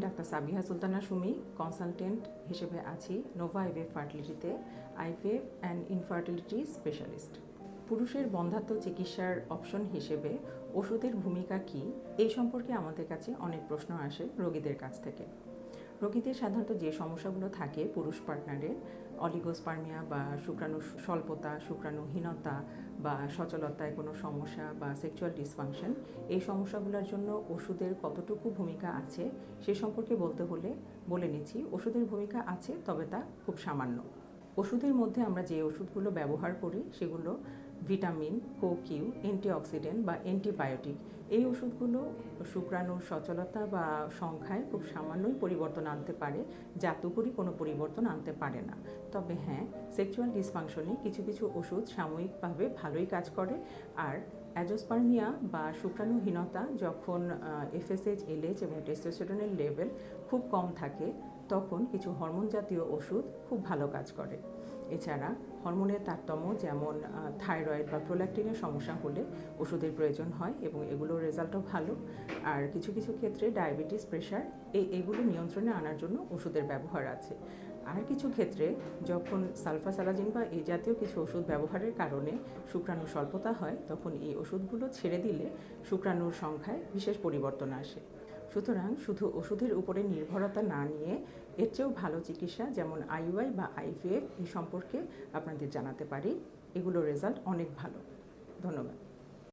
Doctor Sabiha Sultana Sumi consultant হিসেবে আছি Nova IVF ফার্টিলিটিতে আইভিএফ অ্যান্ড ইনফার্টিলিটি স্পেশালিস্ট পুরুষের বন্ধাত্ম চিকিৎসার অপশন হিসেবে ওষুধের ভূমিকা কি? এই সম্পর্কে আমাদের কাছে অনেক প্রশ্ন আসে রোগীদের কাছ থেকে। রোগীদের সাধারণত যে সমস্যাগুলো থাকে পুরুষ পার্টনারের অলিগোস্পার্মিয়া বা শুক্রাণু স্বল্পতা, শুক্রাণুহীনতা বা সচলতায় কোনো সমস্যা বা সেক্সুয়াল ডিসফাংশন এই সমস্যাগুলোর জন্য ওষুধের কতটুকু ভূমিকা আছে সে সম্পর্কে বলতে হলে বলে নিচ্ছি। ওষুধের ভূমিকা আছে, তবে তা খুব সামান্য। ওষুধের মধ্যে আমরা যে ওষুধগুলো ব্যবহার করি, সেগুলো ভিটামিন, কোকিউ, অ্যান্টিঅক্সিডেন্ট বা অ্যান্টিবায়োটিক। এই ওষুধগুলো শুক্রাণুর সচলতা বা সংখ্যায় খুব সামান্যই পরিবর্তন আনতে পারে জাতুকরি কোনো পরিবর্তন আনতে পারে না। তবে হ্যাঁ সেক্সুয়াল ডিসফাংশনে কিছু কিছু ওষুধ সাময়িকভাবে ভালোই কাজ করে। আর অ্যাজোস্পার্মিয়া বা শুক্রাণুহীনতা যখন এফএসএইচ এলএইচ এবং টেস্টোস্টেরনের লেভেল খুব কম থাকে, তখন কিছু হরমোন জাতীয় ওষুধ খুব ভালো কাজ করে। এছাড়া হরমোনের তারতম্য যেমন থাইরয়েড বা প্রোল্যাক্টিনের সমস্যা হলে ওষুধের প্রয়োজন হয় এবং এগুলোর রেজাল্টও ভালো। আর কিছু কিছু ক্ষেত্রে ডায়াবেটিস, প্রেশার এই এগুলো নিয়ন্ত্রণে আনার জন্য ওষুধের ব্যবহার আছে। আর কিছু ক্ষেত্রে যখন সালফাসালাজিন বা এই জাতীয় কিছু ওষুধ ব্যবহারের কারণে শুক্রাণু স্বল্পতা হয়, তখন এই ওষুধগুলো ছেড়ে দিলে শুক্রাণুর সংখ্যায় বিশেষ পরিবর্তন আসে। সুতরাং শুধু ওষুধের উপরে নির্ভরতা না নিয়ে এর চেয়েও ভালো চিকিৎসা যেমন আইওয়াই বা আইভিএফ এই সম্পর্কে আপনাদের জানাতে পারি। এগুলোর রেজাল্ট অনেক ভালো। ধন্যবাদ।